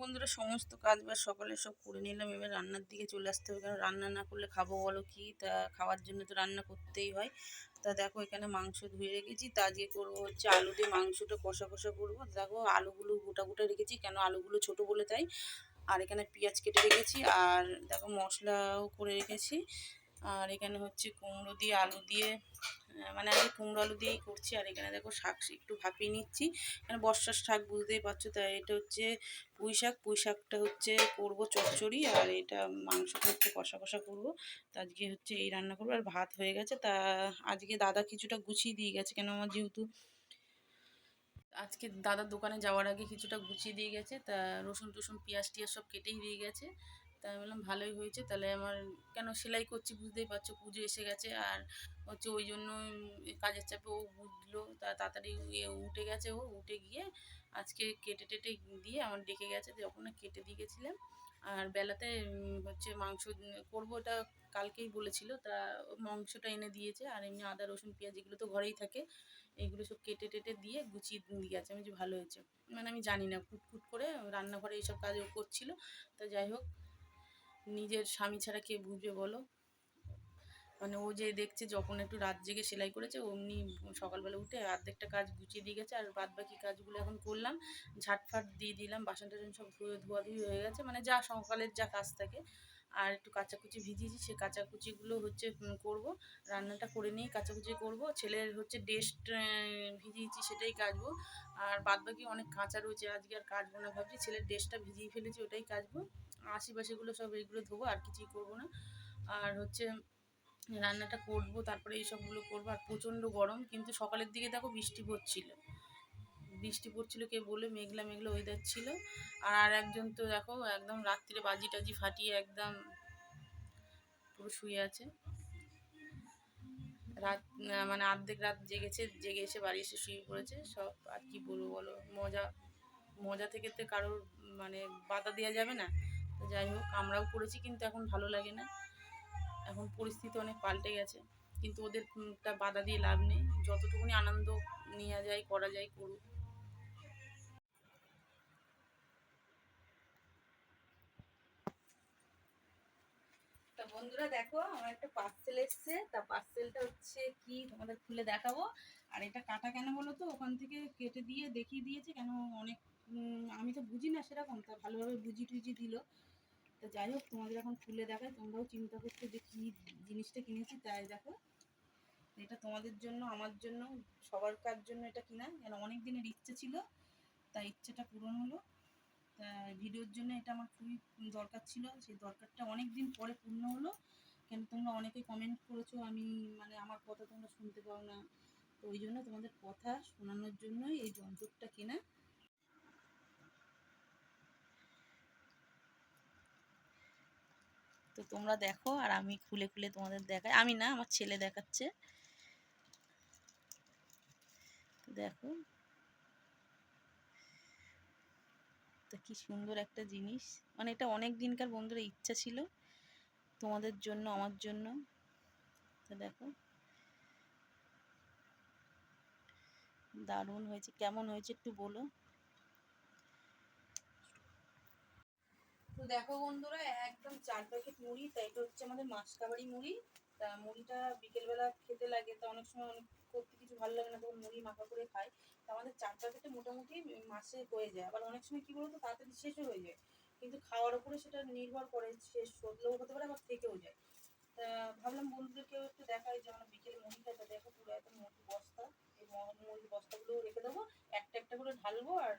বন্ধুরা সমস্ত কাজ বাজ সকালে সব করে নিলাম, এবার রান্নার দিকে চলে আসতে হবে। কারণ রান্না না করলে খাব বলো কি? তা খাওয়ার জন্য তো রান্না করতেই হয়। তা দেখো এখানে মাংস ধুয়ে রেখেছি। তা আজকে করব হচ্ছে আলু দিয়ে মাংসটা কষা কষা করব। দেখো আলুগুলো গোটা গোটা রেখেছি, কেন আলুগুলো ছোট বলে তাই। আর এখানে পেঁয়াজ কেটে রেখেছি, আর দেখো মশলাও করে রেখেছি। আর এখানে হচ্ছে কুমড়ো দিয়ে, আলু দিয়ে মানে আমি কুমড়ো আলু দিয়েই করছি আর এখানে দেখো শাক একটু ভাপিয়ে নিচ্ছি। এখানে বর্ষার শাক বুঝতেই পারছ তাই এটা হচ্ছে পুঁই শাক। পুঁই শাকটা হচ্ছে করব চচ্চড়ি আর এটা মাংসটা হচ্ছে কষা কষা করব। তো আজকে হচ্ছে এই রান্না করব আর ভাত হয়ে গেছে। তা আজকে দাদা কিছুটা গুছিয়ে দিয়ে গেছে কেন আমার যেহেতু আজকে দাদার দোকানে যাওয়ার আগে কিছুটা গুছিয়ে দিয়ে গেছে। তা রসুন টসুন, পেঁয়াজ টিয়াজ সব কেটেই দিয়ে গেছে। তা আমি বললাম, ভালোই হয়েছে, তাহলে আমার কেন সেলাই করছি বুঝতেই পারছ, পুজো এসে গেছে। আর হচ্ছে ওই জন্য কাজের চাপে ও বুঝলো, তা তাড়াতাড়ি উঠে গেছে ও, উঠে গিয়ে আজকে কেটে টেটে দিয়ে আমার ডেকে গেছে যখন না কেটে দিয়ে গেছিলাম। আর বেলাতে হচ্ছে মাংস, করব ওটা কালকেই বলেছিল, তা মাংসটা এনে দিয়েছে, আর এমনি আদা, রসুন, পেঁয়াজ এগুলো তো ঘরেই থাকে এইগুলো সব কেটে টেটে দিয়ে গুছিয়ে দিয়ে গেছে। আমি যে ভালো হয়েছে। মানে আমি জানি না, কুটকুট করে রান্নাঘরে এইসব কাজ ও করছিল, তো যাই হোক নিজের স্বামী ছাড়া কে বুঝবে বলো? মানে ও যে দেখছে যখন একটু রাত জেগে সেলাই করেছে, অমনি সকালবেলা উঠে অর্ধেকটা কাজ গুছিয়ে দিয়ে গেছে, আর বাদ বাকি কাজগুলো এখন করলাম। ঝাটফাট দিয়ে দিলাম, বাসন টাসন সব ধুয়ে ধোয়াধুয়ি হয়ে গেছে মানে যা সকালের যা কাজ থাকে। আর একটু কাচাকুচি ভিজিয়েছি, সে কাচাকুচিগুলো হচ্ছে করব। রান্নাটা করে নিয়ে কাচাকুচি করব। ছেলের হচ্ছে ডেস্ট ভিজিয়েছি সেটাই কাচবো। আর বাদ বাকি অনেক কাঁচা রয়েছে, আজকে আর কাচবো না ভাবছি। ছেলের ড্রেসটা ভিজিয়ে ফেলেছি, ওটাই কাচবো। আশেপাশেগুলো সব এইগুলো ধোবো, আর কিছুই করব না। আর হচ্ছে রান্নাটা করব, তারপরে এই সবগুলো করব। আর প্রচণ্ড গরম, কিন্তু সকালের দিকে দেখো বৃষ্টি পড়ছিল। বৃষ্টি পড়ছিল, কে বলে মেঘলা মেঘলা ওয়েদার ছিল। আর আর একজন তো দেখো একদম রাত্রিরে বাজি টাজি ফাটিয়ে একদম পুরো শুয়ে আছে। রাত মানে অর্ধেক রাত জেগেছে, জেগে এসে বাড়ি এসে শুয়ে পড়েছে। সব আর কি বলব বলো, মজা মজা থেকে তো কারোর মানে বাধা দেওয়া যাবে না। যাই হোক, আমরাও করেছি কিন্তু এখন ভালো লাগে না। এখন পরিস্থিতি অনেক পাল্টে গেছে। কিন্তু ওদের বাধা দিয়ে লাভ নেই। যতটুকুনি আনন্দ নেওয়া যায়, করা যায়, করুক। বন্ধুরা দেখো, আমার একটা পার্সেল এসছে। তা পার্সেলটা হচ্ছে কি তোমাদের খুলে দেখাবো। আর এটা কাটা কেন বলো তো? ওখান থেকে কেটে দিয়ে দেখিয়ে দিয়েছে কেন অনেক আমি তো বুঝি না সেরকম। তা ভালোভাবে বুঝি টুজি দিল। তা যাই হোক, তোমাদের এখন খুলে দেখায় তোমরাও চিন্তা করছ যে কী জিনিসটা কিনেছি, তাই দেখো। এটা তোমাদের জন্য, আমার জন্য সবার কার জন্য এটা কিনা। কেন অনেক দিনের ইচ্ছে ছিল, তাই ইচ্ছেটা পূরণ হলো। তা ভিডিওর জন্য এটা আমার খুবই দরকার ছিল। সেই দরকারটা অনেক দিন পরে পূর্ণ হলো। কেন তোমরা অনেকে কমেন্ট করেছ, আমি মানে আমার কথা তোমরা শুনতে পাও না। তো ওই জন্য তোমাদের কথা শোনানোর জন্যই এই যন্ত্রটা কেনা। তো তোমরা দেখো আর আমি খুলে খুলে তোমাদের দেখাই। আমি না, আমার ছেলে দেখাচ্ছে। দেখো। তো কি সুন্দর একটা জিনিস। মানে এটা অনেক দিনকার বন্ধুরা ইচ্ছা ছিল তোমাদের জন্য, আমার জন্য। তো দেখো। দারুণ হয়েছে, কেমন হয়েছে একটু বলো। তো দেখো বন্ধুরা, একদম চার প্যাকেট মুড়ি, তাই এটা হচ্ছে আমাদের মাসকাবাড়ি মুড়ি। তা মুড়িটা বিকেলবেলা খেতে লাগে, তা অনেক সময় অনেক করতে কিছু ভালো লাগে না, তখন মুড়ি মাখা করে খাই। তা আমাদের চার প্যাকেটে মোটামুটি মাসে হয়ে যায়। আবার অনেক সময় কি বলতো, তাড়াতাড়ি শেষও হয়ে যায়। কিন্তু খাওয়ার উপরে সেটা নির্ভর করে, শেষ হলেও হতে পারে আবার থেকেও যায়। তা ভাবলাম বন্ধুদেরকেও একটু দেখাই যে আমরা বিকেলে মুড়ি খাই দেখো পুরো এত মোটি বস্তা। এই মুড়ির বস্তাগুলো রেখে দেবো। একটা একটা করে ঢালবো আর